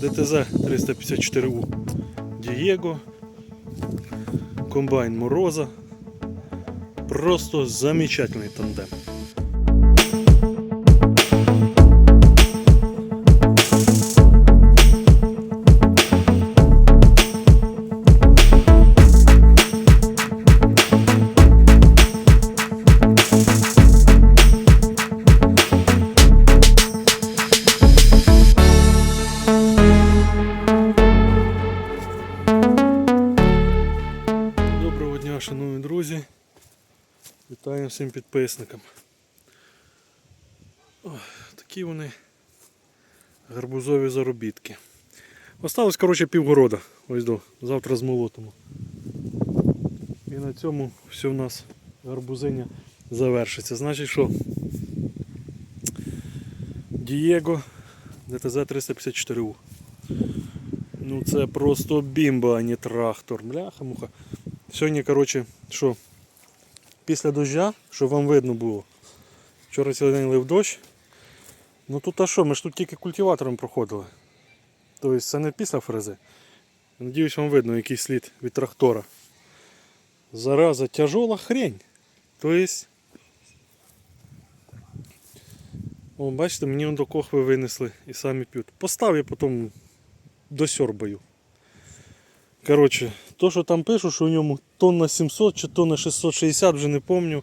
ДТЗ 354У Дієго, комбайн Мороза. Просто замечательний тандем. Вітаю всім підписникам. Ох, такі вони гарбузові заробітки. Осталось, коротше, півгорода. Ось до завтра змолотимо. І на цьому все у нас гарбузиня завершиться. Значить що? Дієго ДТЗ 354У. Ну це просто бімба, а не трактор. Бляха муха. Сьогодні, коротше, що? Після дождя, щоб вам видно було. Вчора цілий день лив дощ. Ну тут а що, ми ж тут тільки культиватором проходили. Тобто це не після фрези. Надіюсь, вам видно якийсь слід від трактора. Зараза тяжола хрень. Тобто. О, бачите, мені до кохви винесли і самі п'ють. Постав я потім досьорбаю. Коротше, то, що там пишу, що в ньому тонна 700 чи тонна 660, вже не пам'ятаю.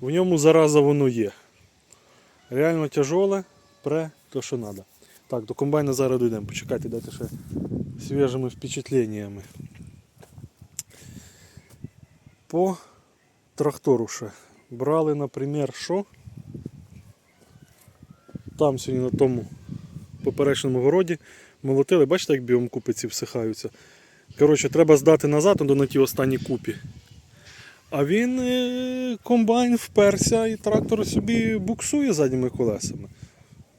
В ньому зараза воно є. Реально тяжоле, пре то, що треба. Так, до комбайна зараз дійдемо. Почекайте, дайте ще свіжими впечатленнями. По трактору ще. Брали, наприклад, що? Там сьогодні на тому поперечному городі молотили, бачите, як біом купиці всихаються. Коротше, треба здати назад на ті останні купі. А він е, комбайн вперся і трактор собі буксує задніми колесами.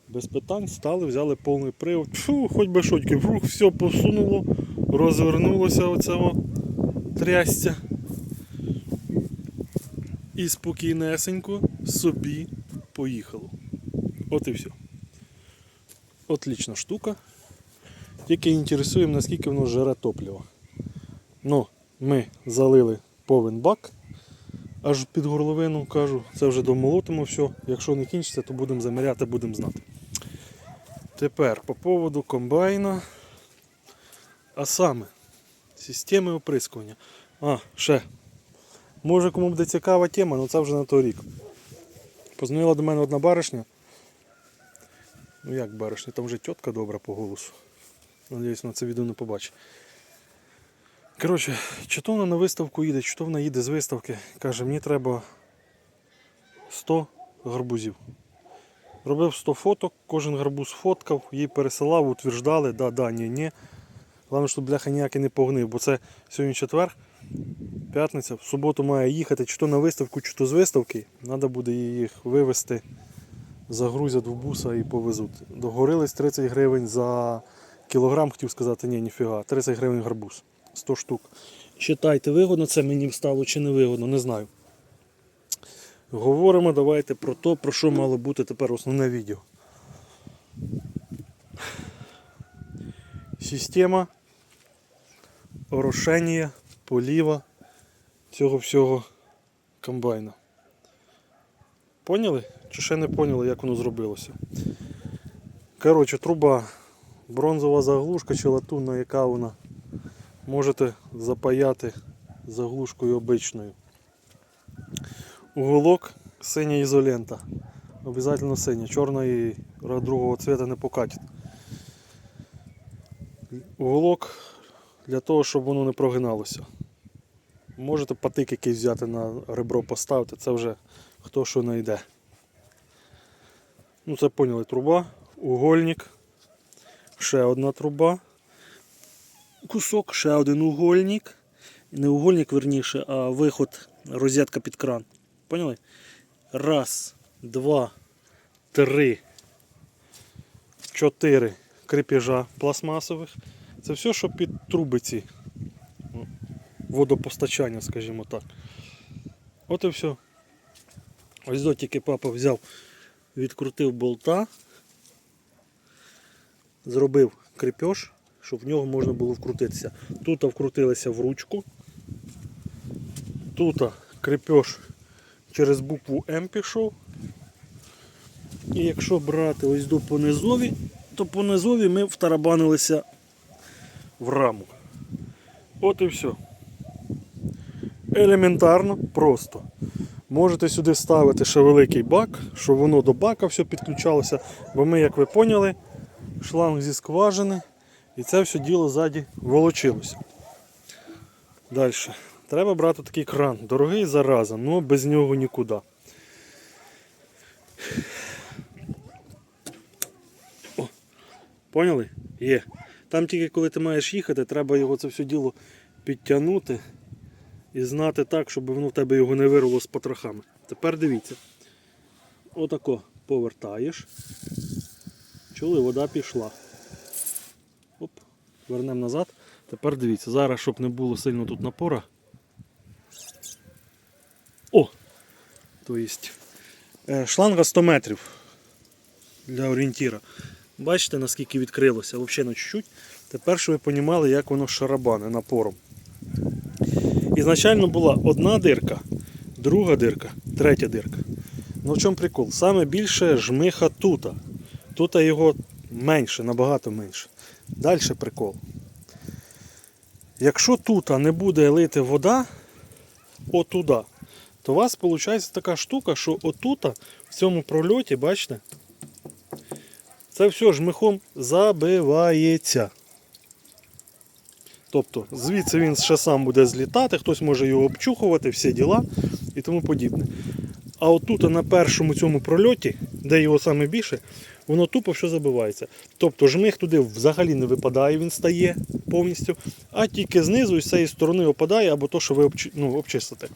Без питань стали, взяли повний привод. Фу, хоч би шотки, врух, все посунуло, розвернулося оце трясця. І спокійнесенько собі поїхало. От і все. Отлічна штука. Тільки інтересуємо, наскільки воно жере топливо. Ну, ми залили повен бак. Аж під горловину кажу, це вже домолотимо все. Якщо не кінчиться, то будемо заміряти, будемо знати. Тепер по поводу комбайна. А саме системи оприскування. А, ще. Може кому буде цікава тема, але це вже на той рік. Позвонила до мене одна баришня. Ну як баришня, там вже тітка добра по голосу. Надіюсь, на це відео не побачить. Коротше, чи то вона на виставку їде, чи то вона їде з виставки. Каже, мені треба 100 гарбузів. Робив 100 фоток, кожен гарбуз фоткав, їй пересилав, утверждали, да, да, ні, ні. Головне, щоб бляха ніякий не погнив, бо це сьогодні четвер, п'ятниця, в суботу має їхати чи то на виставку, чи то з виставки. Треба буде їх вивезти, загрузять в буса і повезуть. Догорились 30 гривень за кілограм, хотів сказати, ні, ніфіга, 30 гривень гарбуз. 100 штук. Читайте, вигодно це мені стало чи не вигодно, не знаю. Говоримо давайте про те, про що мало бути тепер основне відео. Система орошення, поліва цього всього комбайна. Поняли? Чи ще не поняли, як воно зробилося? Коротше, труба, бронзова заглушка чи латунна, яка вона можете запаяти заглушкою обичною. Уголок синя ізолента. Обязательно синя. Чорна і другого цвета не покатить. Уголок для того, щоб воно не прогиналося. Можете патик якийсь взяти на ребро поставити, це вже хто що знайде. Ну це поняли труба, угольник, ще одна труба кусок, ще один угольник. Не угольник, верніше, а виход, розетка під кран. Поняли? Раз, два, три, чотири крепежа пластмасових. Це все, що під трубиці водопостачання, скажімо так. От і все. Ось до тільки папа взяв, відкрутив болта. Зробив кріпеж, щоб в нього можна було вкрутитися. Тут вкрутилися в ручку. Тут кріпеж через букву М пішов. І якщо брати ось до понизові, то по низові ми втарабанилися в раму. От і все. Елементарно, просто. Можете сюди ставити ще великий бак, щоб воно до бака все підключалося. Бо ми, як ви поняли, шланг зі скважини і це все діло ззаді волочилося. Далі. Треба брати такий кран. Дорогий зараза, але без нього нікуди. О, поняли? Є. Там тільки коли ти маєш їхати, треба його це все діло підтягнути і знати так, щоб воно в тебе його не вирвало з потрохами. Тепер дивіться. Отако повертаєш. Чули, вода пішла. Оп, вернемо назад. Тепер дивіться, зараз, щоб не було сильно тут напора. О! То есть, е, шланга 100 метрів для орієнтіра. Бачите, наскільки відкрилося, взагалі на чуть-чуть. Тепер, щоб ви розуміли, як воно шарабане напором. Ізначально була одна дирка, друга дирка, третя дирка. Ну в чому прикол? Саме більше жмиха тут. Тут його менше, набагато менше. Далі прикол. Якщо тут не буде лити вода отуда, то у вас виходить така штука, що отут, в цьому прольоті, бачите, це все жмихом забивається. Тобто звідси він ще сам буде злітати, хтось може його обчухувати, всі діла і тому подібне. А отут на першому цьому прольоті, де його саме більше, воно тупо все забивається. Тобто жмих туди взагалі не випадає, він стає повністю, а тільки знизу і з цієї сторони опадає або то, що ви ну, обчистите.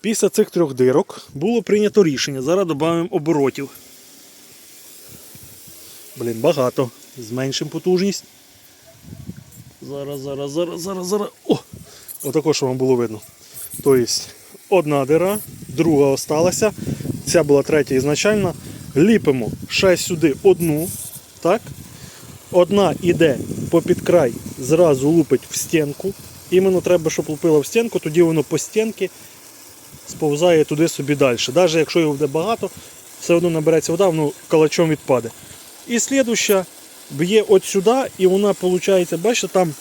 Після цих трьох дирок було прийнято рішення. Зараз додаємо оборотів. Блін, багато. Зменшимо потужність. Зараз, зараз, зараз, зараз, зараз. О! Отако, що вам було видно. Тобто, одна дира, друга осталася. Ця була третя ізначально. Ліпимо ще сюди одну. Так? Одна йде попід край, зразу лупить в стінку. Іменно треба, щоб лупила в стінку, тоді воно по стінці сповзає туди собі далі. Навіть якщо його буде багато, все одно набереться вода, воно калачом відпаде. І слідуща б'є от сюди, і вона виходить, бачите, там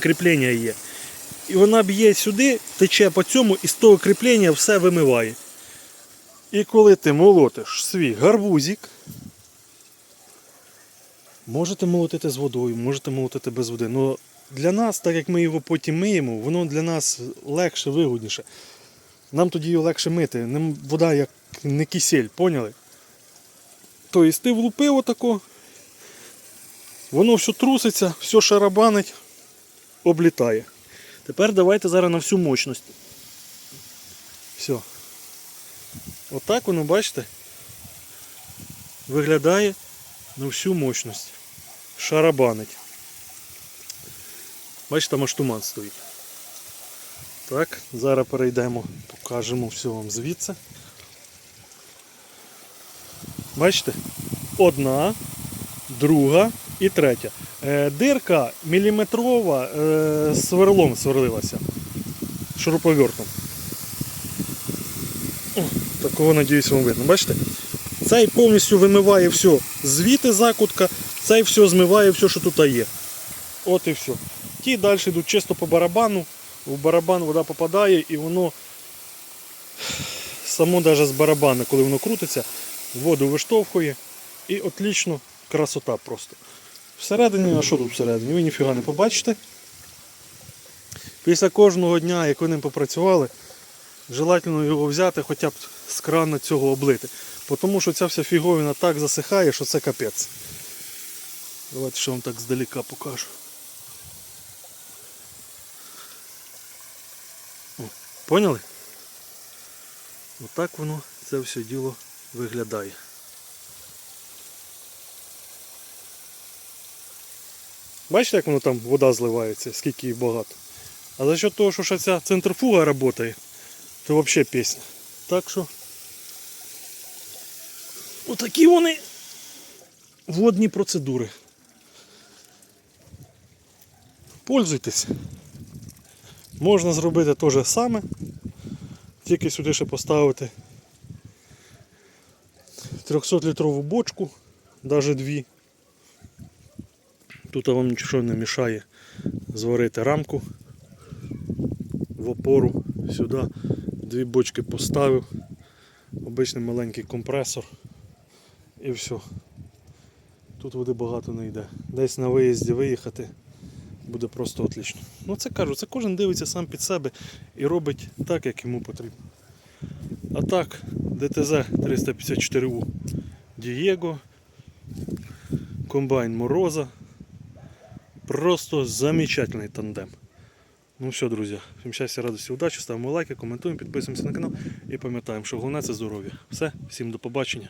кріплення є. І вона б'є сюди, тече по цьому, і з того кріплення все вимиває. І коли ти молотиш свій гарбузик, можете молотити з водою, можете молотити без води. Но для нас, так як ми його потім миємо, воно для нас легше, вигодніше. Нам тоді його легше мити. Вода як не кисель, поняли? Тобто ти влупив отако, воно все труситься, все шарабанить, облітає. Тепер давайте зараз на всю мощність. Все. Отак воно, бачите, виглядає на всю мощність. Шарабанить. Бачите, там аж туман стоїть. Так, зараз перейдемо, покажемо все вам звідси. Бачите? Одна, друга і третя. Е, дирка міліметрова е, сверлом сверлилася. Шуруповертом. Такого, надіюсь, вам видно. Бачите? Цей повністю вимиває все звідти закутка, цей все змиває все, що тут є. От і все. Ті далі йдуть чисто по барабану. В барабан вода попадає і воно само навіть з барабана, коли воно крутиться, воду виштовхує і отлично красота просто. Всередині, а що тут всередині? Ви ніфіга не побачите. Після кожного дня, як ви ним попрацювали, желательно його взяти хоча б з крана цього облити. Тому що ця вся фіговина так засихає, що це капець. Давайте ще вам так здалека покажу. О, поняли? Отак воно це все діло виглядає. Бачите, як воно там вода зливається, скільки її багато. А за счет того, що ця центрифуга працює, то взагалі пісня. Так що. Отакі вони водні процедури. Пользуйтесь. Можна зробити те же саме, тільки сюди ще поставити 300-літрову бочку, навіть дві. Тут вам нічого не мішає зварити рамку в опору сюди. Дві бочки поставив, обичний маленький компресор і все. Тут води багато не йде. Десь на виїзді виїхати буде просто отлично. Ну це кажу, це кожен дивиться сам під себе і робить так, як йому потрібно. А так, ДТЗ 354У Дієго, комбайн Мороза. Просто замечательный тандем. Ну все, друзі, всім щастя, радості, удачі, ставимо лайки, коментуємо, підписуємося на канал і пам'ятаємо, що головне це здоров'я. Все, всім до побачення.